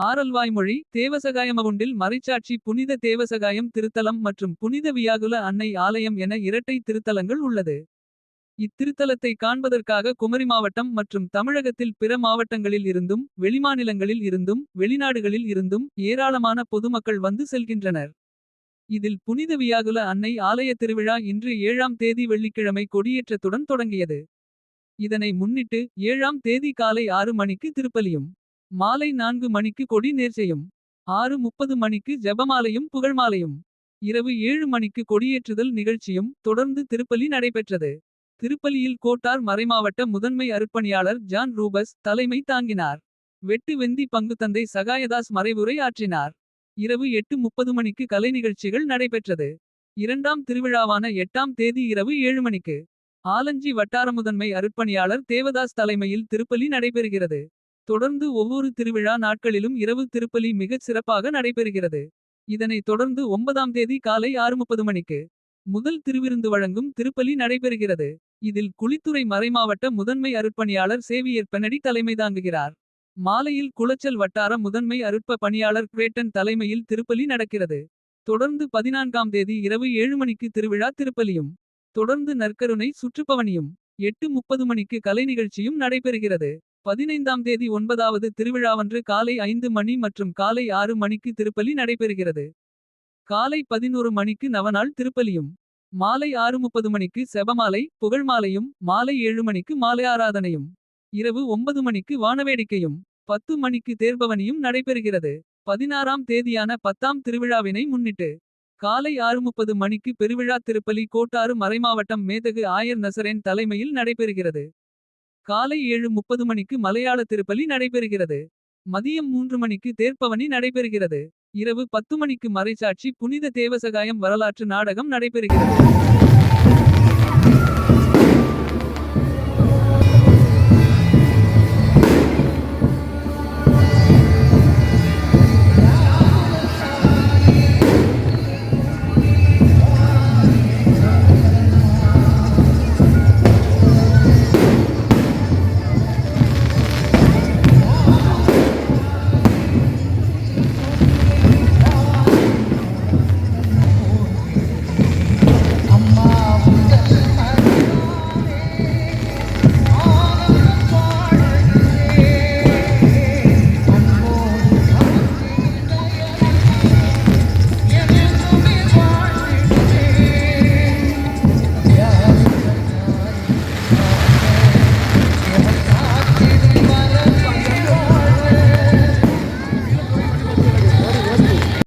ஆரல்வாய்மொழி தேவசகாயமவுண்டில் மறைச்சாட்சி புனித தேவசகாயம் திருத்தலம் மற்றும் புனித வியாகுல அன்னை ஆலயம் என இரட்டை திருத்தலங்கள் உள்ளது. இத்திருத்தலத்தை காண்பதற்காக குமரி மாவட்டம் மற்றும் தமிழகத்தில் பிற மாவட்டங்களில் இருந்தும். வெளிமாநிலங்களில் இருந்தும் வெளிநாடுகளில் இருந்தும் ஏராளமான பொதுமக்கள் வந்து செல்கின்றனர். இதில் புனித வியாகுல அன்னை ஆலய திருவிழா இன்று ஏழாம் தேதி வெள்ளிக்கிழமை கொடியேற்றத்துடன் தொடங்கியது. இதனை முன்னிட்டு ஏழாம் தேதி காலை ஆறு மணிக்கு திருப்பலியும். மாலை நான்கு மணிக்கு கொடி நேர்ச்சையும். ஆறு முப்பது மணிக்கு ஜெபமாலையும் புகழ்மாலையும். இரவு ஏழு மணிக்கு கொடியேற்றுதல் நிகழ்ச்சியும் தொடர்ந்து திருப்பலி நடைபெற்றது. திருப்பலியில் கோட்டார் மறைமாவட்ட முதன்மை அருட்பணியாளர் ஜான் ரூபஸ் தலைமை தாங்கினார். வெட்டு வெந்தி பங்குத்தந்தை சகாயதாஸ் மறைவுரை ஆற்றினார். இரவு எட்டு முப்பது மணிக்கு கலை நிகழ்ச்சிகள் நடைபெற்றது. இரண்டாம் திருவிழாவான எட்டாம் தேதி இரவு ஏழு மணிக்கு. ஆலஞ்சி வட்டார முதன்மை அருட்பணியாளர் தேவதாஸ் தலைமையில் திருப்பலி நடைபெறுகிறது. தொடர்ந்து ஒவ்வொரு திருவிழா நாட்களிலும் இரவு திருப்பலி மிகச் சிறப்பாக நடைபெறுகிறது. இதனைத் தொடர்ந்து ஒன்பதாம் தேதி காலை ஆறு முப்பது மணிக்கு. முதல் திருவிருந்து வழங்கும் திருப்பலி நடைபெறுகிறது. இதில் குளித்துறை மறைமாவட்ட முதன்மை அருட்பணியாளர் சேவியர் பெனடி தலைமை தாங்குகிறார். மாலையில் குளச்சல் வட்டார முதன்மை அருட்ப பணியாளர் கிரேட்டன் தலைமையில் திருப்பலி நடக்கிறது. தொடர்ந்து பதினான்காம் தேதி இரவு ஏழு மணிக்கு திருவிழா திருப்பலியும். தொடர்ந்து நற்கருணை சுற்றுப்பவனியும். எட்டு முப்பது மணிக்கு கலை நிகழ்ச்சியும் நடைபெறுகிறது. பதினைந்தாம் தேதி ஒன்பதாவது திருவிழாவன்று காலை ஐந்து மணி மற்றும் காலை ஆறு மணிக்கு திருப்பலி நடைபெறுகிறது. காலை பதினோரு மணிக்கு நவநாள் திருப்பலியும். மாலை ஆறு முப்பது மணிக்கு செபமாலை புகழ்மாலையும். மாலை ஏழு மணிக்கு மாலை ஆராதனையும். இரவு ஒன்பது மணிக்கு வானவேடிக்கையும். பத்து மணிக்கு தேர்பவனியும் நடைபெறுகிறது. பதினாறாம் தேதியான பத்தாம் திருவிழாவினை முன்னிட்டு. காலை ஆறு முப்பது மணிக்கு பெருவிழா திருப்பலி கோட்டாறு மறைமாவட்டம் மேதகு ஆயர் நசரேன் தலைமையில் நடைபெறுகிறது. காலை ஏழு முப்பது மணிக்கு மலையாள திருப்பலி நடைபெறுகிறது. மதியம் மூன்று மணிக்கு தேர்ப்பவனி நடைபெறுகிறது. இரவு பத்து மணிக்கு மறைசாட்சி புனித தேவசகாயம் வரலாற்று நாடகம் நடைபெறுகிறது.